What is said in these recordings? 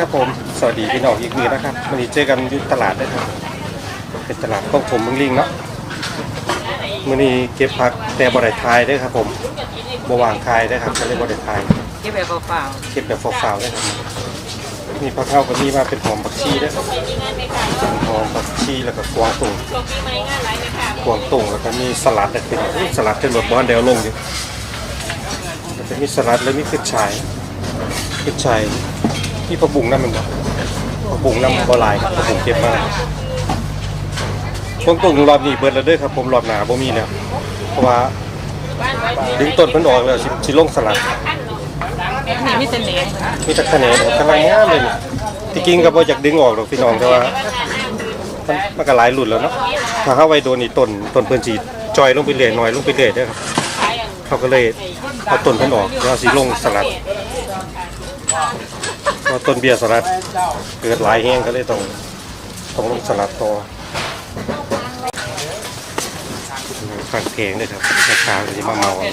ครับผม สวัสดีพี่น้องอีกมือนะครับวันนี้เจอกันอยู่ตลาดด้วยครับเป็นตลาดต้องผมเมืองลิงเนาะมื่อนี้เก็บผักแต่บริทายด้วยครับผมบวางทายด้วยครับก็เลยบริทาย เก็บแบบเปล่าเก็บแบบฟาวๆด้วยครับมีผักเข้ากับมีมาเป็นหอมผักชีด้วยหอมผักชีแล้วก็กวางตุ่งกวางตุ่งแล้วก็มีสลัดด้วยเป็นสลัดเป็นแบบบ้านเดวลงอยู่แล้วก็มีสลัดแล้วมีขึ้นชายขึ้นชาย มีผักบุ้งน้ำมันบ่ผักบุ้งน้ำบหลายครับผักบุ้งเก็บมากกวางตุ่งรอบนี้เบิดแล้วเด้วยครับ ผมรอบหนาบ่มีแล้วเพราะว่าดึงต้นเพิ่นออกแล้วสิสิลงสลัดๆนี่มีแต่เหนมีแต่คะแนนกำลังงามเลยนี่ที่จริงก็บ่อยากดึงออกหรอกพี่น้องแต่ว่ามันมันก็หลายรุ่นแล้วเนาะถ้าเข้าไว้โดนนี่ต้นต้นเพิ่นสิจอยลงไปเรื่อยน้อยลงไปเรื่อยเด้อครับเขาก็เลยเอาต้นเพิ่นออกแล้วสิลงสลัด เพราะต้นเบียร์สลัดเกิดหลายแห้งก็เลยต้องต้องลงสลัดต่อฟังเพลงด้วยครับราคาก็จะมาเมาเอา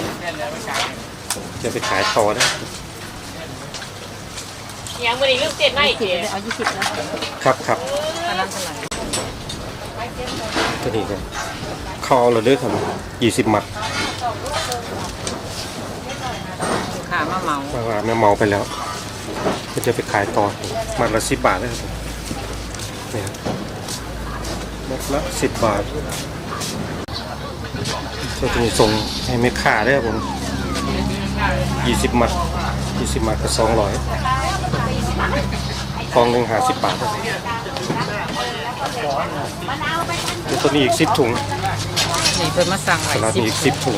จะไปขายต่อนะยังวันนี้ลืมเจ็ดไม่เจ็ดเอายี่สิบแล้วครับครับอันนั้นเท่าไหร่ตัวนี้กันเขาเอาเราเลือกครับยี่สิบมัดลูกค้ามาเหมาเพราะว่าแม่เมาไปแล้ว ก็จะไปขายต่อมัดละสิบบาทนะครับนี่ครับมัดละสิบบาทก็จะมีส่งให้แม่ค้าด้วยครับผมยี่สิบมัดยี่สิบมัดก็สองร้อยฟองหนึ่งห้าสิบบาทครับแล้วตัวนี้อีกสิบถุงนี่เพิ่นมาสั่งสไว้ลัดสิบมีอีกสิบถุง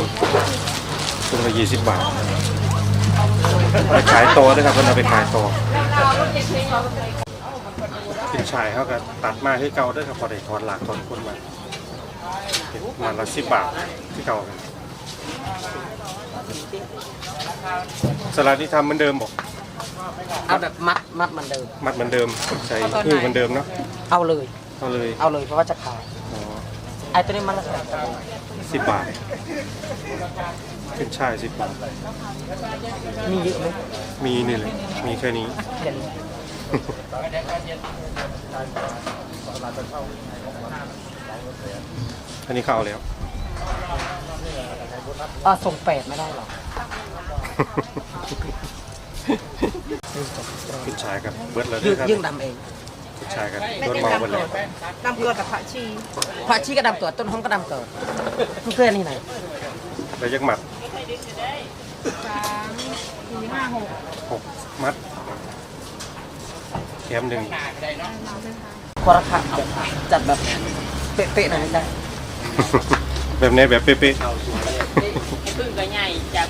ถุงละยี่สิบบาท ไปขายต่อด้วยครับเพิ่นเอาไปขายต่อเป็นชายเขาก็ตัดมาให้เก่าด้วยครับพอได้ถอนหลักถอนคนมาเป็นมันละสิบบาทที่เก่ากันสลัดนี่ทำเหมือนเดิมบอกเอาแบบมัดมัดเหมันเดิม มัดเหมือนเดิมใส่คือเหมือนเดิมเนาะเอาเลย เอาเลยเอาเลยเพราะว่าจะขายอ๋อไอ้ตัวนี้มันละเท่าไหร่สิบบาท เป็นชายสิบบาท มีเยอะไหมมีนี่เลย มีแค่นี้ เดี๋ยวนี้อันนี้เขาเอาแล้ว อ่าส่งแปดไม่ได้หรอขึ้นชายกับเบิร์ดแล้วยื่ด้วยครับยื่งดำเองขึ้นชายกับโดนเมาเบิร์ดแล้วดำเกลือกับผักชีพระชีก็ดำตัวต้นห้องก็ดำเกิดเพื่อนนี่ไหน แล้วยักหมัด สามสี่ห้าหกหกมัดแคมหนึ่งคอราคาจัดแบบเป๊ะๆหน่อยได้แบบนี้แบบเป๊ะพึ่งก็ใหญ่จาก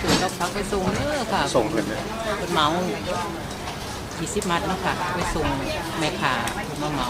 ถึงเราพักไปส่งเด้อค่ะๆส่งเลยเนี่ยเป็นเหมายี่สิบมัดเนาะค่ะ ไปส่งแม่ค้ามาเหมา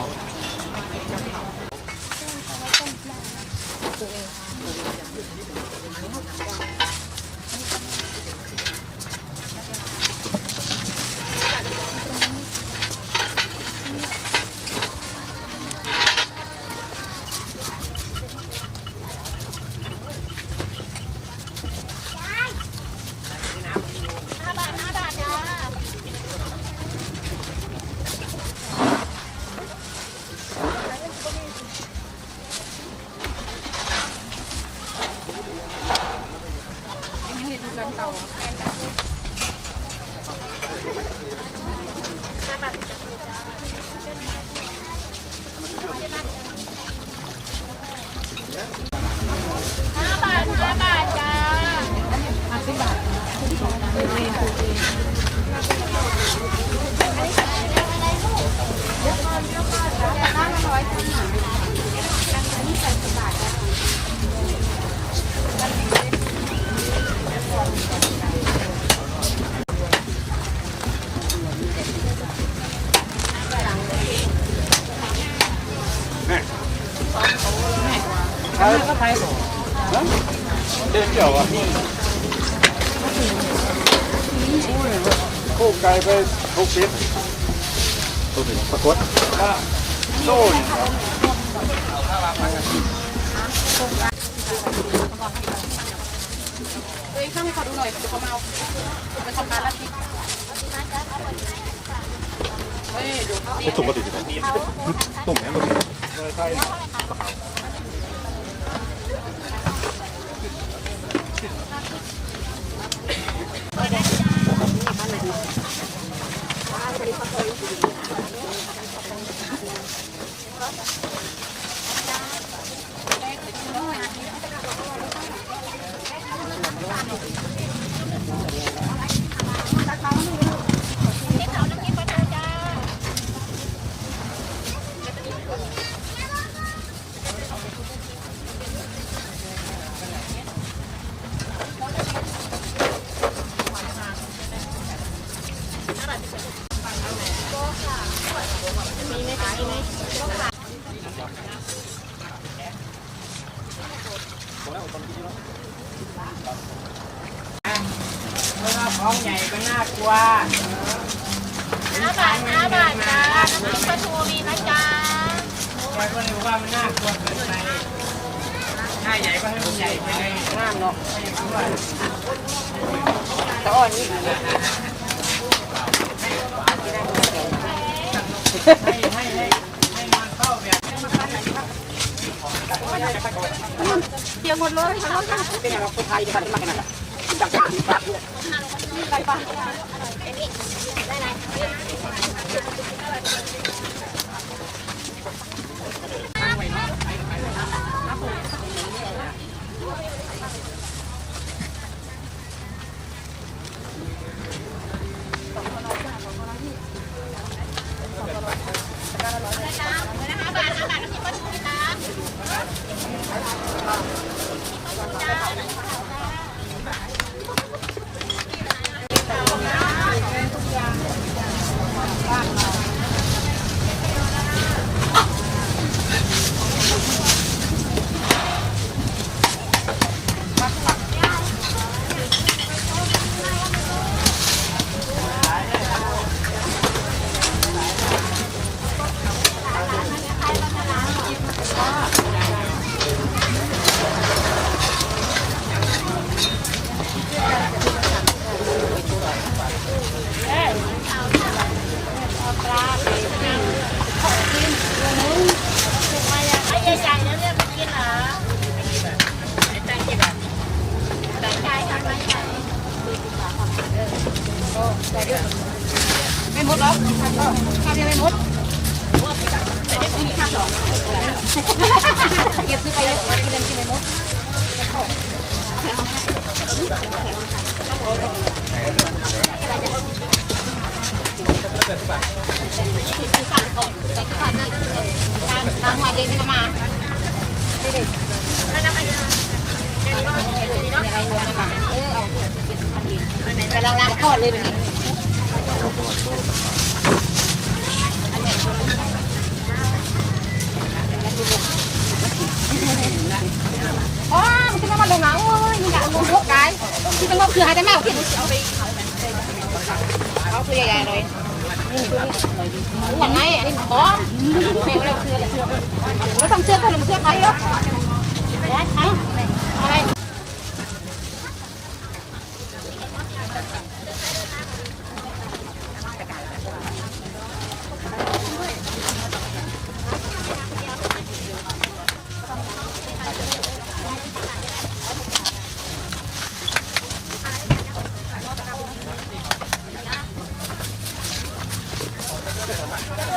ากฏเอีกข้างขอดูหน่อยเดี๋ยวเขามาเอาไปทำการละทีเฮ้ยเดี๋ยวเขาไม่ตุ่มมาติดกันตุ่มแม่มา ติดของใหญ่ก็น่ากลัวห้าบาทห้าบาทจ้าน้ำพริกปลาทูมีนะจ๊ะแต่ก็เลยบอกว่ามันน่ากลัวเกินไปถ้าใหญ่ก็ให้มันใหญ่ไปเลยงาเนาะตอนนี้ให้ให้ให้ให้ เตียงหมดเลยทั้งหมดเป็นอย่างคนไทยกันมากขนาดนั้นจับจับปากด้วยไปปะ ล้างล้างทอดเลยนี่อันขึ้ มาลงหนังโอ้ยนี่อยากลงพวกกายที่เป็นพวกคือหายใจไม่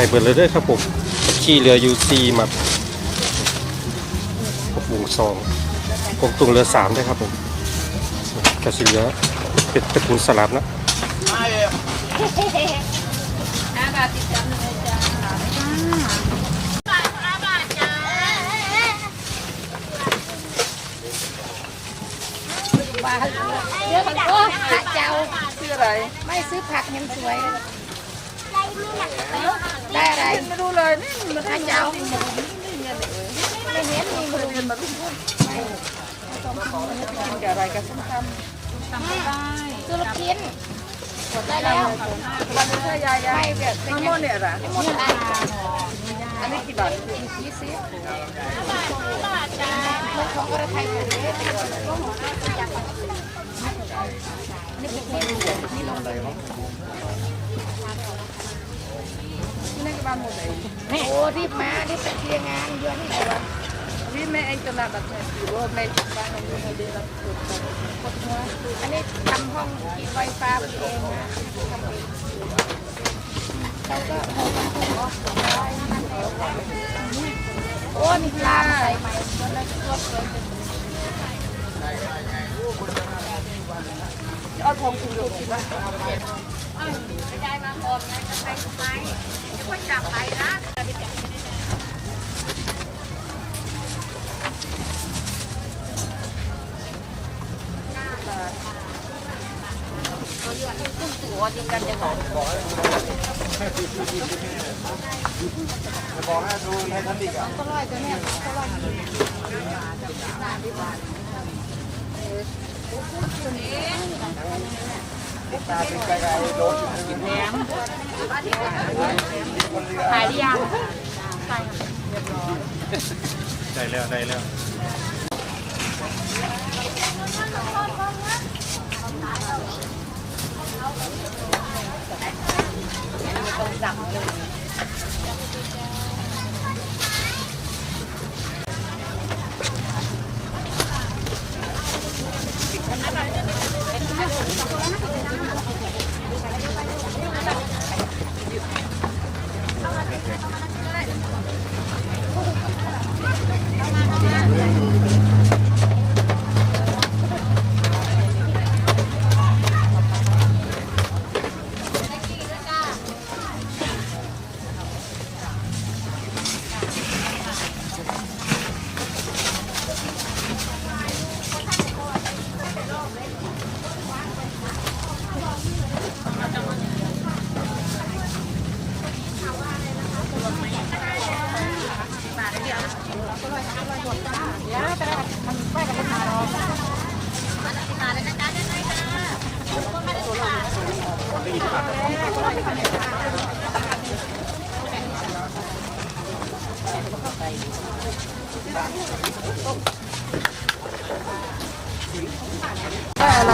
ผักไก่เบิดเลยเด้อครับผมผักชีเหลืออยู่สี่หมัดผักบุ้งสองกงตุงเหลือสามได้อครับผมกระสีเหลือเป็นตระกูลสลัดนะห้าบาทติดจำเลยจ้าบาทห้าบาทจ้าบาทเยอะกันโอ้ผักเจ้าซื้ออะไรไม่ซื้อผักยังสวยได้ อะไรไม่รู้เลยนี่มันผักเจ้าไม่เห็นไม่เห็นมีมือเงินมารุ่นพุ่นกินกับอะไรกับส้มตำทำไม่ได้ซื้อลูกชิ้นหมดได้แล้ววันนี้ถ้ายายยายแบบเป็นมดเนี่ยหรอมดได้อันนี้กี่บาทยี่สิบบาทจ้ามันของอะไรไทยหมดเลยนี่เป็นเงินนี่ลงเลยนี่นักบ้านหมด เลยโอ้รีบมารีบไปเคลียร์งานเดือนนี้เลยวันรีบแม่เองตลาดแบบนี้อยู่ว่าแม่จุดบ้านของมีเดือนละสุดหมดหัวอันนี้ทำห้องกินไฟฟ้าเองนะทำเองเราก็เอามาเอาโอ้มีปลาใส่ใหม่ตัวละตัวเลยเอาทองคุณดูคิดว่ายายมาหอมนะจะไปทำไมจะค่อยจับไปนะตัวจริงกันจะบอกบอกให้ดูให้ท่านอีกอะก็ร้อยตัวเนี่ยก็ร้อยตาเป็นไกลๆโดนกิน แหนมขายหรือยังได้แล้วได้แล้วต้องสั่งเลย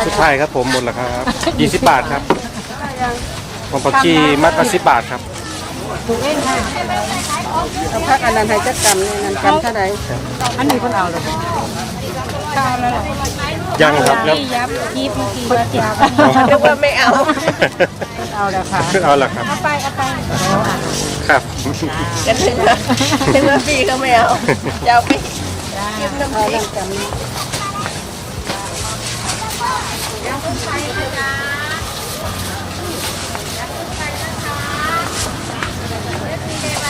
สุดท้ายครับผมหมดแล้วครับยี่สิบบาทครับของผักชีมัดละสิบบาทครับเอาพักอันนั้นให้จัดกรรมนี่นั่นกรรมเท่าไหร่อันนี้คนเอาเลยข้าวแล้วยังครับแล้วยับคีบคีบเจียวนึกว่าไม่เอา เอาแล้วค่ะเอาละครับ เอาไปเอาไปครับ กันถึงแล้วถึงแล้วฟรีก็ไม่เอาจะเอาไปกินน้ำพริกกรรม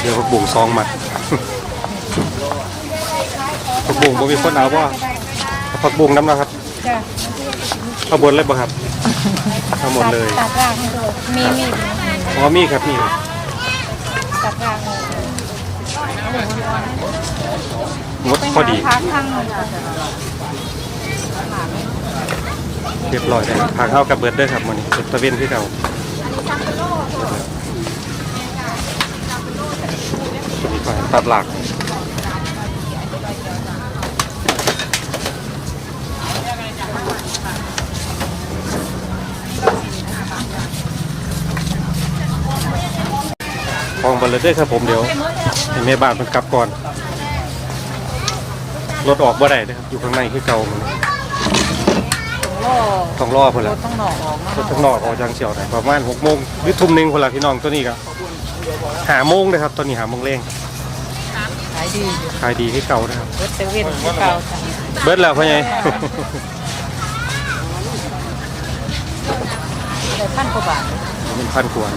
เดี๋ยวผักบุ้งซองมัดผักบุ้งบ่มีคนเอาบ่เอาผักบุ้งน้ำนะครับ จ้ะ เอาบนเลยบ่ครับเอาหมดเลยตัดร่างให้ดูมีมีดอ๋อมีครับมีครับตัดร่างให้งดพอดีพักข้างเรียบร้อยเลยผักเข้ากับเบิร์ดเด้อครับมันสุดตะเวนคือเก่าดีกว่าตัดหลัก ข องเบลเลยเด้อครับผมเดี๋ยวให้แม่บ้านมันกลับก่อน รถออกบ่ได้เด้อครับอยู่ข้างในคือเก่ามันล่อต้องรอพุ่นละต้องหนอกออกมารถข้างนอกออกจังเฉียวไหนประมาณ6โมงหรือทุ่มหนึงพุ่นละพี่น้องตัวนี้ก็หาโมงเลยครับตัวนี้หาโมงเร่งขายดีอยู่ขายดีคือเก่านะครับเบิร์ตเซเว่นที่เก่าจ้ะเบิดแล้วพ่อใหญ่ได้พันกว่าบาทมันพันกว่า